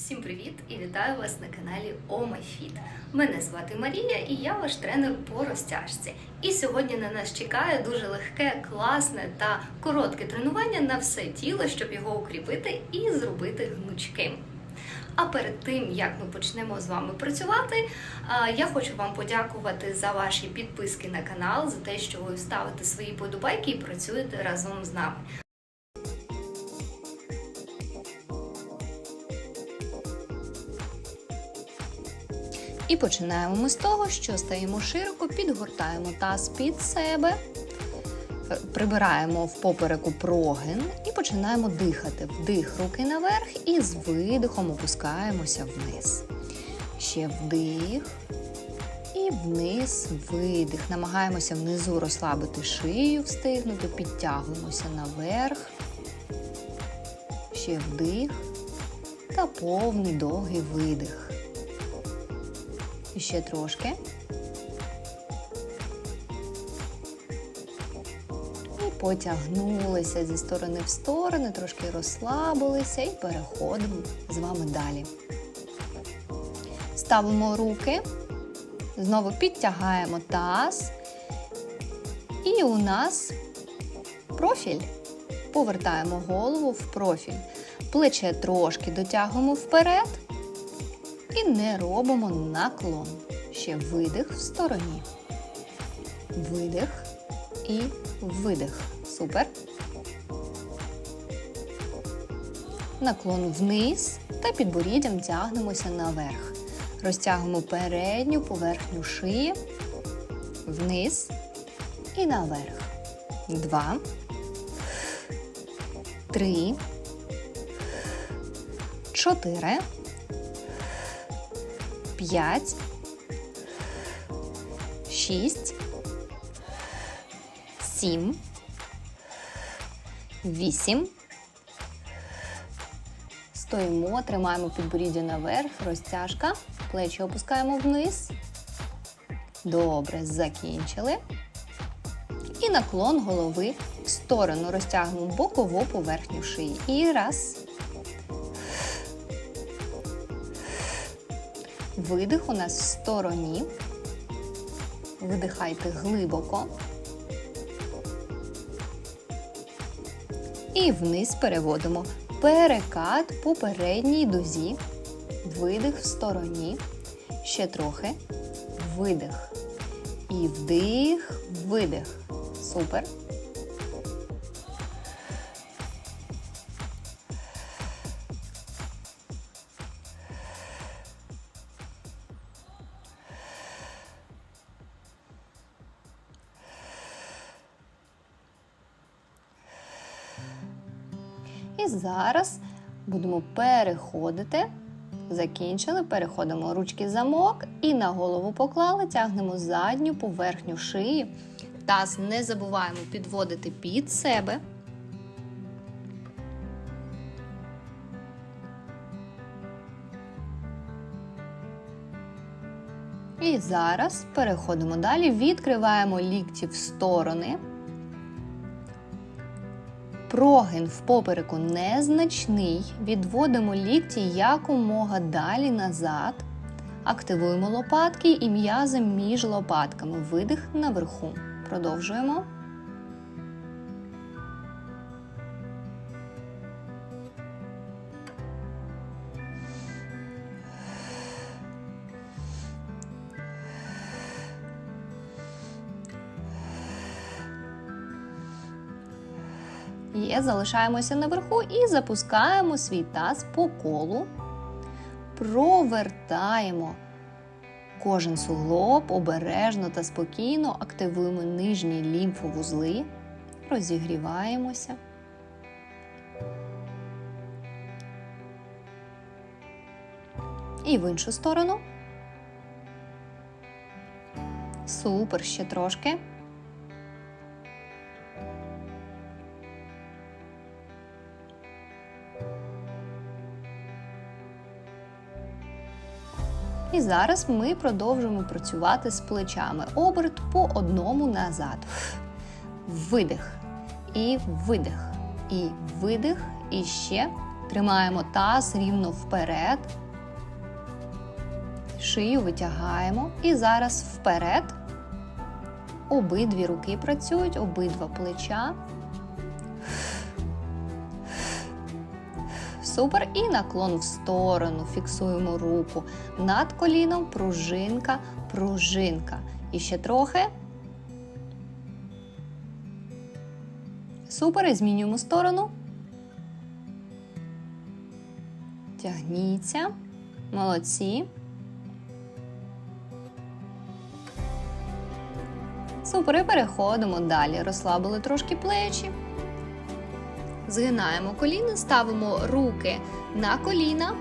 Всім привіт і вітаю вас на каналі Oh My Мене звати Марія і я ваш тренер по розтяжці. І сьогодні на нас чекає дуже легке, класне та коротке тренування на все тіло, щоб його укріпити і зробити гнучким. А перед тим як ми почнемо з вами працювати, я хочу вам подякувати за ваші підписки на канал, за те, що ви ставите свої подобайки і працюєте разом з нами. І починаємо ми з того, що стаємо широко, підгортаємо таз під себе, е, прибираємо в попереку прогин і починаємо дихати. Вдих руки наверх і з видихом опускаємося вниз. Ще вдих і вниз видих. Намагаємося внизу розслабити шию, встигнути, підтягуємося наверх. Ще вдих та повний довгий видих. Ще трошки. І потягнулися зі сторони в сторони, трошки розслабилися і переходимо з вами далі. Ставимо руки, знову підтягаємо таз. І у нас профіль. Повертаємо голову в профіль. Плече трошки дотягуємо вперед. І не робимо наклон. Ще видих в стороні. Видих і видих. Супер. Наклон вниз та підборіддям тягнемося наверх. Розтягуємо передню поверхню шиї, вниз і наверх. Два. Три. Чотири. 5, 6, 7, 8. Стоїмо, тримаємо підборіддя наверх, розтяжка, плечі опускаємо вниз. Добре, закінчили. І наклон голови в сторону розтягнемо бокову поверхню шиї. І раз. Видих у нас в стороні. Видихайте глибоко. І вниз переводимо перекат по передній дозі. Видих в стороні. Ще трохи. Видих. І вдих, видих. Супер. Зараз будемо переходити. Закінчили, переходимо ручки замок і на голову поклали, тягнемо задню поверхню шиї. Таз не забуваємо підводити під себе. І зараз переходимо далі, відкриваємо лікті в сторони. Прогин в попереку незначний. Відводимо лікті якомога далі назад. Активуємо лопатки і м'язи між лопатками. Видих наверху. Продовжуємо. Є, залишаємося наверху і запускаємо свій таз по колу. Провертаємо кожен суглоб обережно та спокійно активуємо нижні лімфовузли, розігріваємося. І в іншу сторону. Супер, ще трошки. І зараз ми продовжуємо працювати з плечами. Оберт по одному назад. Видих. І видих. І видих. І ще Тримаємо таз рівно вперед. Шию витягаємо. І зараз вперед. Обидві руки працюють, обидва плеча. Супер. І наклон в сторону. Фіксуємо руку над коліном, пружинка, пружинка. І ще трохи. Супер. І змінюємо сторону. Тягніться. Молодці. Супер, і переходимо далі. Розслабили трошки плечі. Згинаємо коліна, ставимо руки на коліна,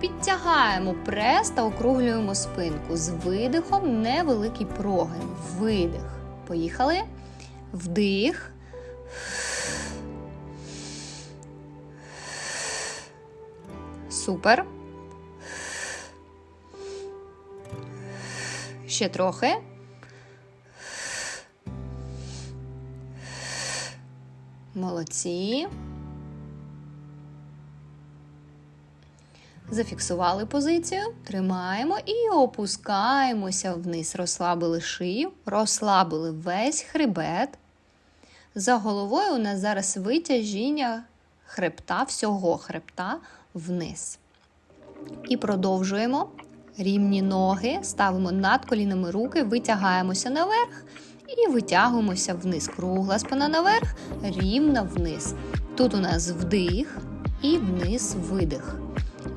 підтягаємо прес та округлюємо спинку. З видихом невеликий прогин. Видих. Поїхали. Вдих. Супер. Ще трохи. Молодці. Зафіксували позицію, тримаємо і опускаємося вниз. Розслабили шию, розслабили весь хребет. За головою у нас зараз витяжіння хребта, всього хребта вниз. І продовжуємо. Рівні ноги, ставимо над колінами руки, витягаємося наверх і витягуємося вниз. Кругла спина наверх, рівна вниз. Тут у нас вдих і вниз видих.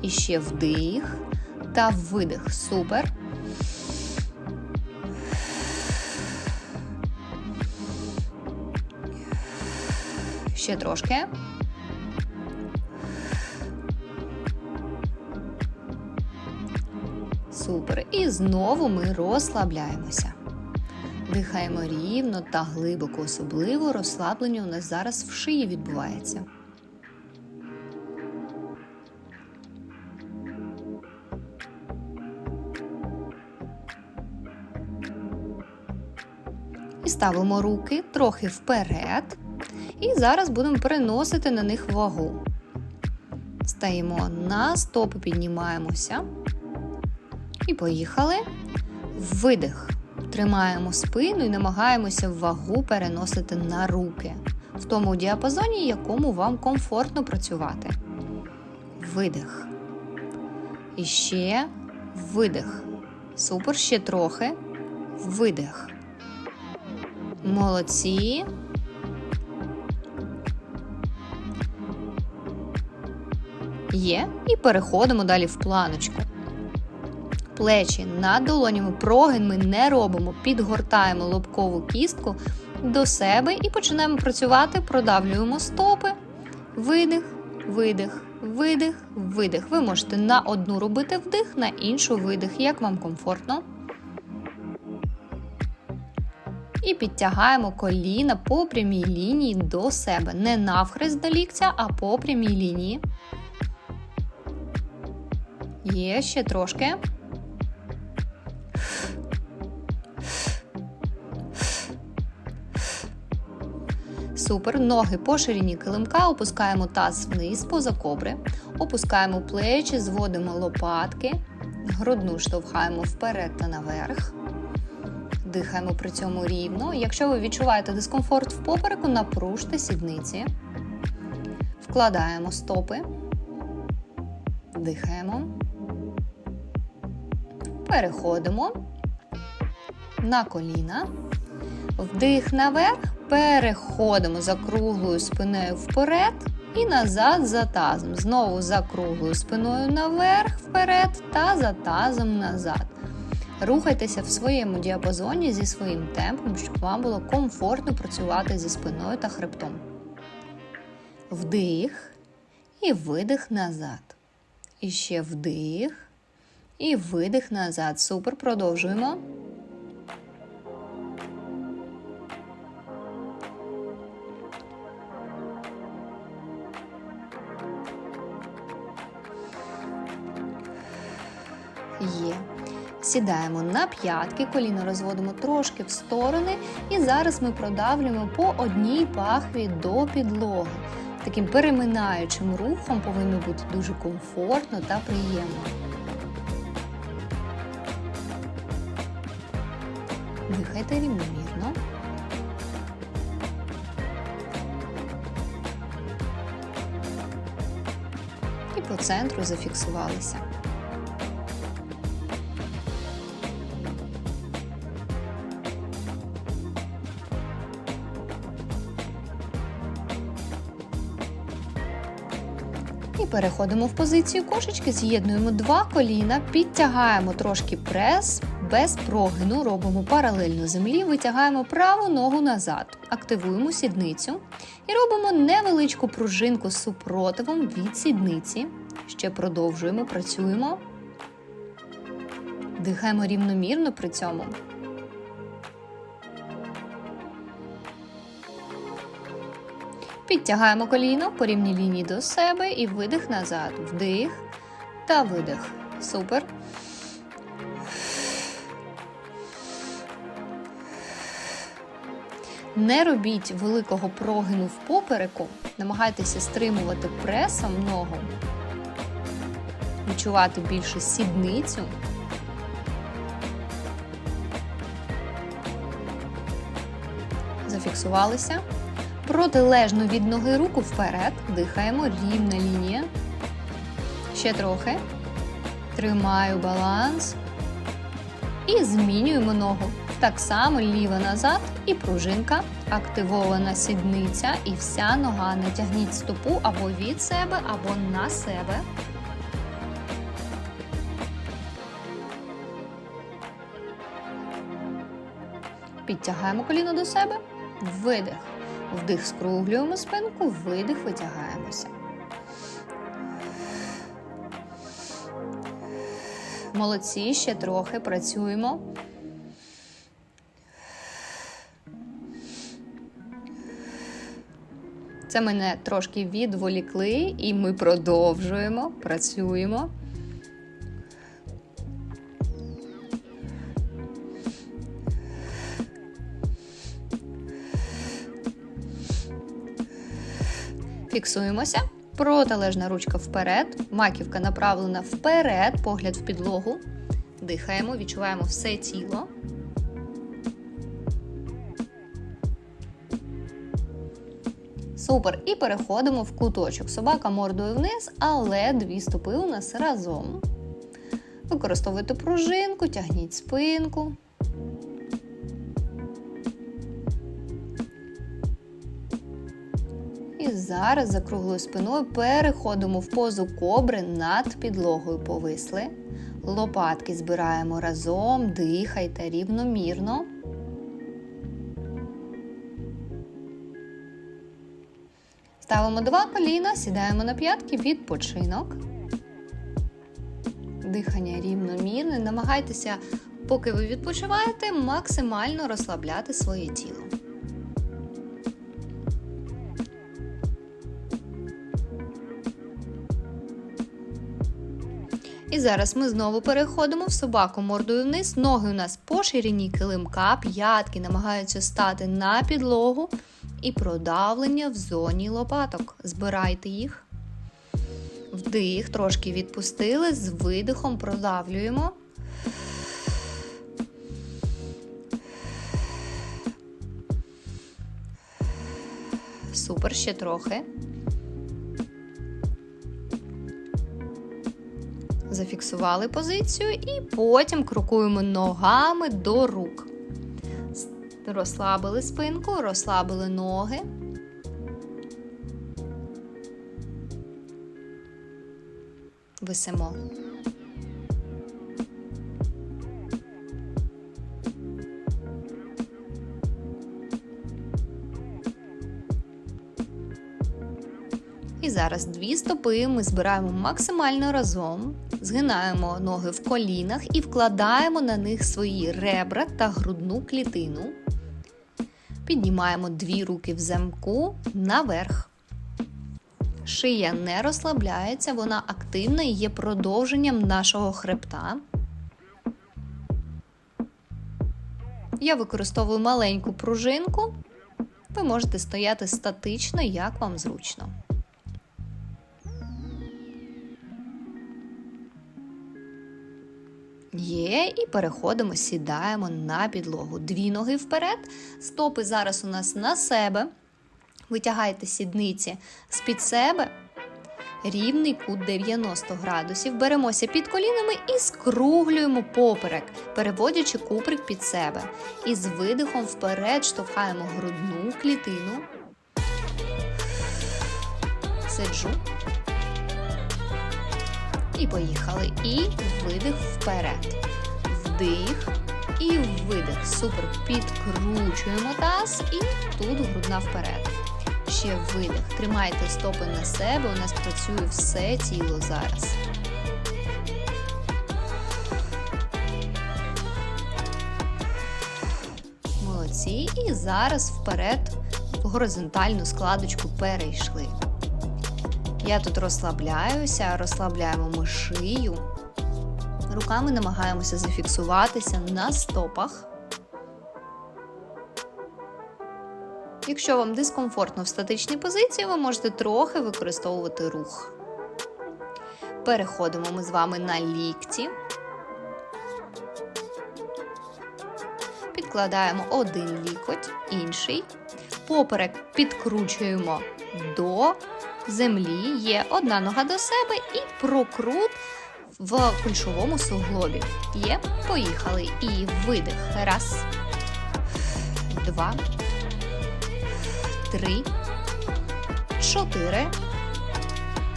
І ще вдих та видих. Супер. Ще трошки. Супер. І знову ми розслабляємося. Дихаємо рівно та глибоко, особливо розслаблення у нас зараз в шиї відбувається. І ставимо руки трохи вперед. І зараз будемо переносити на них вагу. Стаємо на стопи, піднімаємося. І поїхали. Видих. Тримаємо спину і намагаємося вагу переносити на руки в тому діапазоні, якому вам комфортно працювати. Видих. І ще видих. Супер, ще трохи. Видих. Молодці. Є. І переходимо далі в планочку. Плечі над долонями, прогин ми не робимо, підгортаємо лобкову кістку до себе і починаємо працювати, продавлюємо стопи. Видих, видих, видих, видих. Ви можете на одну робити вдих, на іншу видих, як вам комфортно. І підтягаємо коліна по прямій лінії до себе. Не навхрест до ліктя, а по прямій лінії. Є ще трошки. Супер. Ноги по ширині килимка, опускаємо таз вниз поза кобри, опускаємо плечі, зводимо лопатки, грудну штовхаємо вперед та наверх. Дихаємо при цьому рівно. Якщо ви відчуваєте дискомфорт в попереку, напружте сідниці. Вкладаємо стопи. Дихаємо. Переходимо на коліна. Вдих наверх. Переходимо за круглою спиною вперед і назад за тазом. Знову за круглою спиною наверх, вперед та за тазом назад. Рухайтеся в своєму діапазоні зі своїм темпом, щоб вам було комфортно працювати зі спиною та хребтом. Вдих і видих назад. І ще вдих і видих назад. Супер. Продовжуємо. Є. Сідаємо на п'ятки, коліно розводимо трошки в сторони, і зараз ми продавлюємо по одній пахві до підлоги. таким переминаючим рухом повинно бути дуже комфортно та приємно. Дихайте рівномірно. І по центру зафіксувалися. Переходимо в позицію кошечки, з'єднуємо два коліна, підтягаємо трошки прес, без прогину, робимо паралельно землі, витягаємо праву ногу назад, активуємо сідницю і робимо невеличку пружинку з супротивом від сідниці. Ще продовжуємо, працюємо. Дихаємо рівномірно при цьому. Підтягаємо коліно по рівній лінії до себе і видих назад. Вдих та видих. Супер. Не робіть великого прогину в попереку, намагайтеся стримувати пресом ногу, відчувати більше сідницю. Зафіксувалися. Протилежно від ноги руку вперед. Дихаємо, рівна лінія. Ще трохи. Тримаю баланс. І змінюємо ногу. Так само ліва назад і пружинка. Активована сідниця і вся нога. Натягніть стопу або від себе, або на себе. Підтягаємо коліно до себе. Видих. Вдих, скруглюємо спинку, видих, витягаємося. Молодці, ще трохи працюємо. Це мене трошки відволікли, і ми продовжуємо, працюємо. Фіксуємося. Протилежна ручка вперед, маківка направлена вперед, погляд в підлогу. Дихаємо, відчуваємо все тіло. Супер. І переходимо в куточок. Собака мордою вниз, але дві стопи у нас разом. Використовуйте пружинку, тягніть спинку. І зараз за круглою спиною переходимо в позу кобри над підлогою повисли. Лопатки збираємо разом, дихайте рівномірно. Ставимо два коліна, сідаємо на п'ятки, відпочинок. Дихання рівномірне. Намагайтеся, поки ви відпочиваєте, максимально розслабляти своє тіло. І зараз ми знову переходимо в собаку мордою вниз. Ноги у нас по ширині килимка, п'ятки намагаються стати на підлогу і продавлення в зоні лопаток. Збирайте їх. Вдих, трошки відпустили, з видихом продавлюємо. Супер, ще трохи. Зафіксували позицію і потім крокуємо ногами до рук. Розслабили спинку, розслабили ноги. Висимо. Зараз дві стопи ми збираємо максимально разом, згинаємо ноги в колінах і вкладаємо на них свої ребра та грудну клітину. Піднімаємо дві руки в замку наверх. Шия не розслабляється, вона активна і є продовженням нашого хребта. Я використовую маленьку пружинку. Ви можете стояти статично, як вам зручно. Є, і переходимо, сідаємо на підлогу. Дві ноги вперед. Стопи зараз у нас на себе. Витягайте сідниці з-під себе. Рівний кут 90 градусів. Беремося під колінами і скруглюємо поперек, переводячи куприк під себе. І з видихом вперед штовхаємо грудну клітину. Сиджу. І поїхали. І видих вперед. Вдих і видих. Супер. Підкручуємо таз і тут грудна вперед. Ще видих. Тримайте стопи на себе. У нас працює все тіло зараз. Молодці. І зараз вперед в горизонтальну складочку перейшли. Я тут розслабляюся, розслабляємо ми шию. Руками намагаємося зафіксуватися на стопах. Якщо вам дискомфортно в статичній позиції, ви можете трохи використовувати рух. Переходимо ми з вами на лікті. Підкладаємо один лікоть, інший. Поперек підкручуємо до землі. Є одна нога до себе і прокрут в кульшовому суглобі. Є, поїхали. І видих. Раз, два, три, чотири,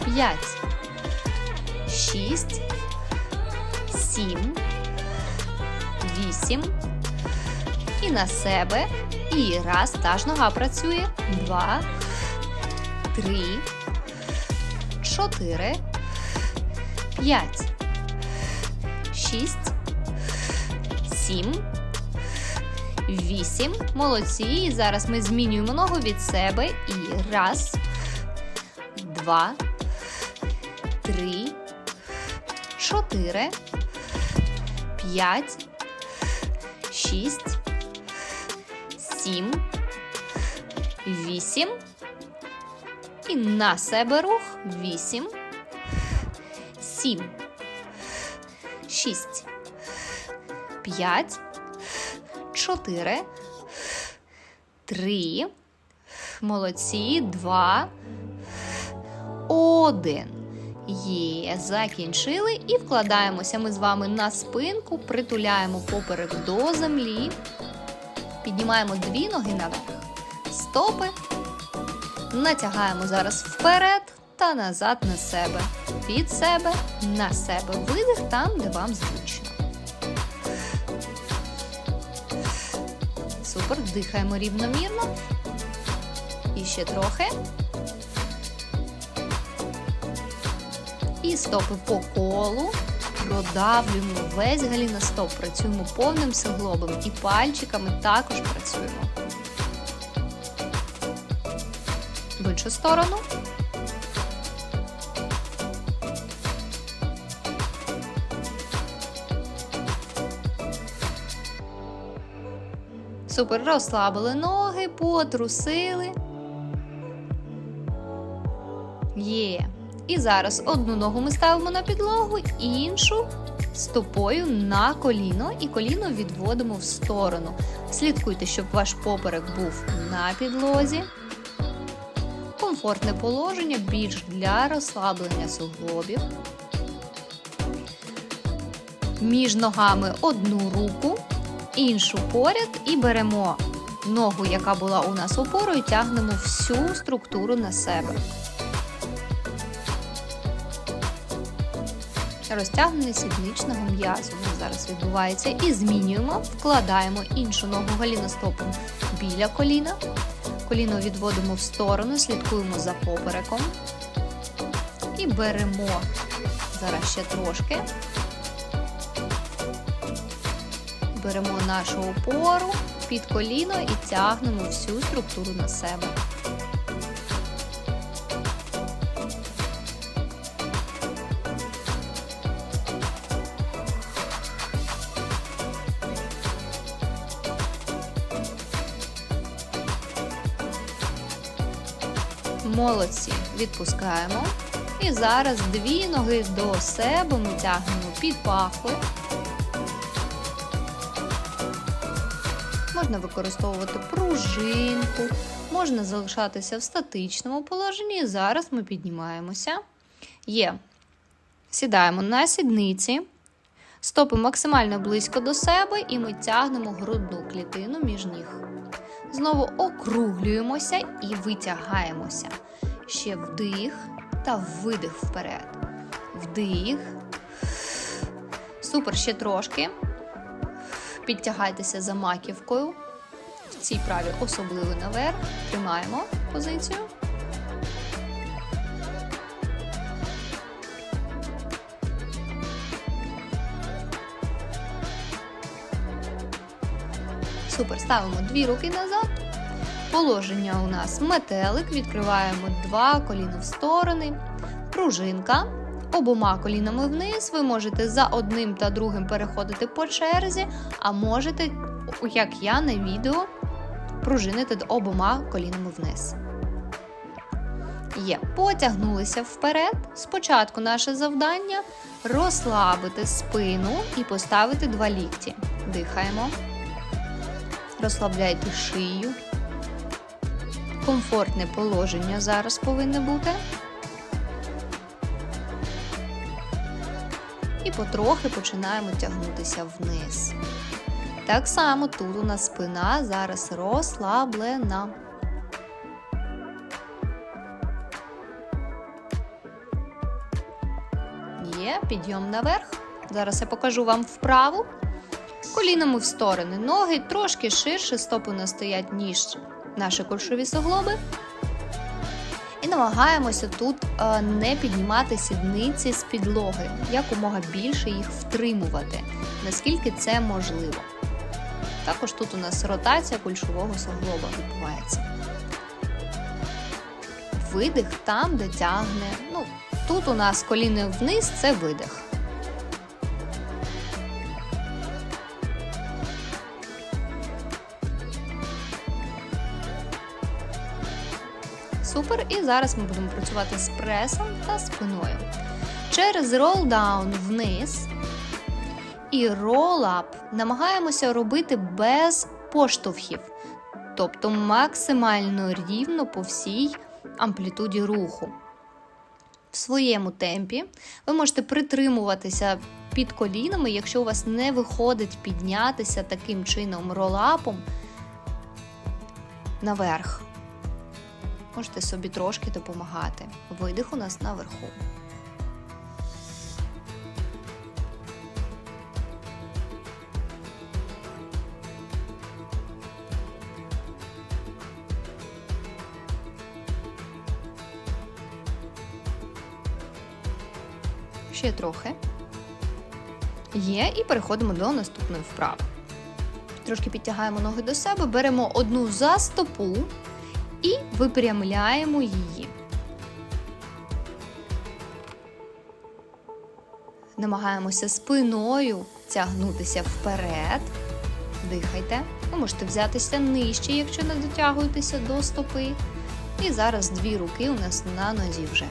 п'ять, шість, сім, вісім. І на себе. І раз, та ж нога працює. Два, три, чотири, п'ять, шість, сім, вісім. Молодці. І зараз ми змінюємо ногу від себе. І раз, два, три, чотири, п'ять, шість, сім, вісім. І на себе рух. Вісім, сім, шість, п'ять, чотири, три. Молодці. Два. Один. Є, закінчили. І вкладаємося ми з вами на спинку, притуляємо поперек до землі, піднімаємо дві ноги наверх, стопи, натягаємо зараз вперед та назад на себе. Від себе на себе. Видих там, де вам зручно. Супер, дихаємо рівномірно. І ще трохи. І стопи по колу. Продавлюємо весь галіностоп, працюємо повним суглобом і пальчиками також працюємо. Іншу сторону. Супер, розслабили ноги, потрусили. Є. І зараз одну ногу ми ставимо на підлогу, іншу стопою на коліно, і коліно відводимо в сторону. Слідкуйте, щоб ваш поперек був на підлозі. Комфортне положення більш для розслаблення суглобів. Між ногами одну руку, іншу поряд і беремо ногу, яка була у нас опорою, тягнемо всю структуру на себе. Розтягнення сідничного м'язу зараз відбувається. І змінюємо, вкладаємо іншу ногу галіностопом біля коліна. Коліно відводимо в сторону, слідкуємо за попереком. І беремо зараз ще трошки. Беремо нашу опору під коліно і тягнемо всю структуру на себе. відпускаємо. І зараз дві ноги до себе ми тягнемо під пахви. Можна використовувати пружинку, можна залишатися в статичному положенні. І зараз ми піднімаємося. Є. Сідаємо на сідниці. Стопи максимально близько до себе, і ми тягнемо грудну клітину між ніг. Знову округлюємося і витягаємося. Ще вдих та видих вперед. Вдих. Супер, ще трошки. Підтягайтеся за маківкою. В цій праві особливо наверх. Тримаємо позицію. Супер. Ставимо дві руки назад. Положення у нас метелик. Відкриваємо два коліна в сторони. Пружинка. Обома колінами вниз. Ви можете за одним та другим переходити по черзі, а можете, як я на відео, пружинити обома колінами вниз. Є, потягнулися вперед. Спочатку наше завдання розслабити спину і поставити два лікті. Дихаємо. Розслабляйте шию. Комфортне положення зараз повинне бути. І потрохи починаємо тягнутися вниз. Так само тут у нас спина зараз розслаблена. Є, підйом наверх. Зараз я покажу вам вправу. Колінами в сторони. Ноги трошки ширше, стопи у нас стоять ніж наші кульшові суглоби. І намагаємося тут е, не піднімати сідниці з підлоги, якомога більше їх втримувати, наскільки це можливо. Також тут у нас ротація кульшового суглоба відбувається. Видих там, де тягне. Ну, тут у нас коліни вниз це видих. Супер. І зараз ми будемо працювати з пресом та спиною. Через ролдаун вниз і ролап намагаємося робити без поштовхів, тобто максимально рівно по всій амплітуді руху. В своєму темпі ви можете притримуватися під колінами, якщо у вас не виходить піднятися таким чином ролапом наверх. Можете собі трошки допомагати. Видих у нас наверху. Ще трохи. Є, і переходимо до наступної вправи. Трошки підтягаємо ноги до себе, беремо одну за стопу випрямляємо її. Намагаємося спиною тягнутися вперед. Дихайте. Ви можете взятися нижче, якщо не дотягуєтеся до стопи. І зараз дві руки у нас на нозі вже.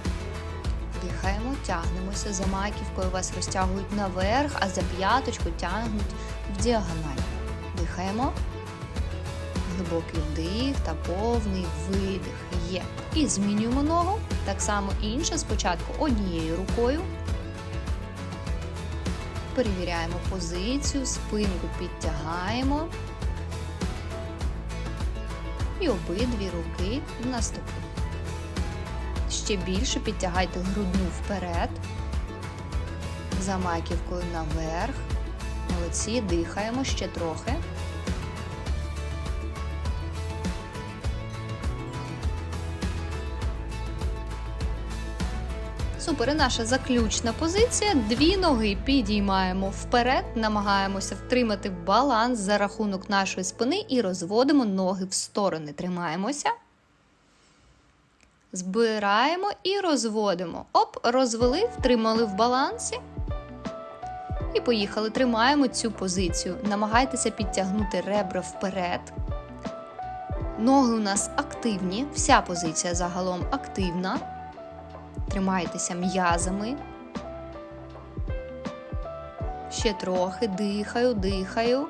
Дихаємо, тягнемося за маківкою, вас розтягують наверх, а за п'яточку тягнуть в діагональ. Дихаємо. Глибокий вдих та повний видих є. І змінюємо ногу. Так само інша. Спочатку однією рукою. Перевіряємо позицію, спинку підтягаємо. І обидві руки на стопу. Ще більше підтягайте грудну вперед. За маківкою наверх. Молодці, дихаємо ще трохи. Супер, і наша заключна позиція. Дві ноги підіймаємо вперед, намагаємося втримати баланс за рахунок нашої спини і розводимо ноги в сторони. Тримаємося. Збираємо і розводимо. Оп, розвели, втримали в балансі. І поїхали. Тримаємо цю позицію. Намагайтеся підтягнути ребра вперед. Ноги у нас активні, вся позиція загалом активна. Тримайтеся м'язами. Ще трохи дихаю, дихаю.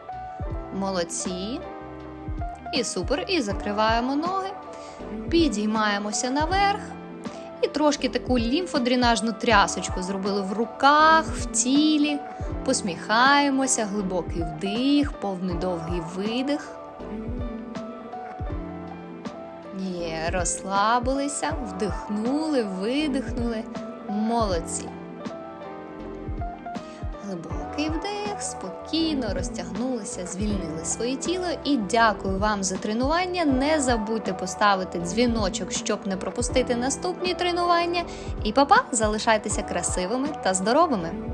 Молодці. І супер. І закриваємо ноги. Підіймаємося наверх. І трошки таку лімфодренажну трясочку зробили в руках, в тілі. Посміхаємося, глибокий вдих, повний довгий видих. Розслабилися, вдихнули, видихнули. Молодці. Глибокий вдих, спокійно розтягнулися, звільнили своє тіло і дякую вам за тренування. Не забудьте поставити дзвіночок, щоб не пропустити наступні тренування. І папа, залишайтеся красивими та здоровими!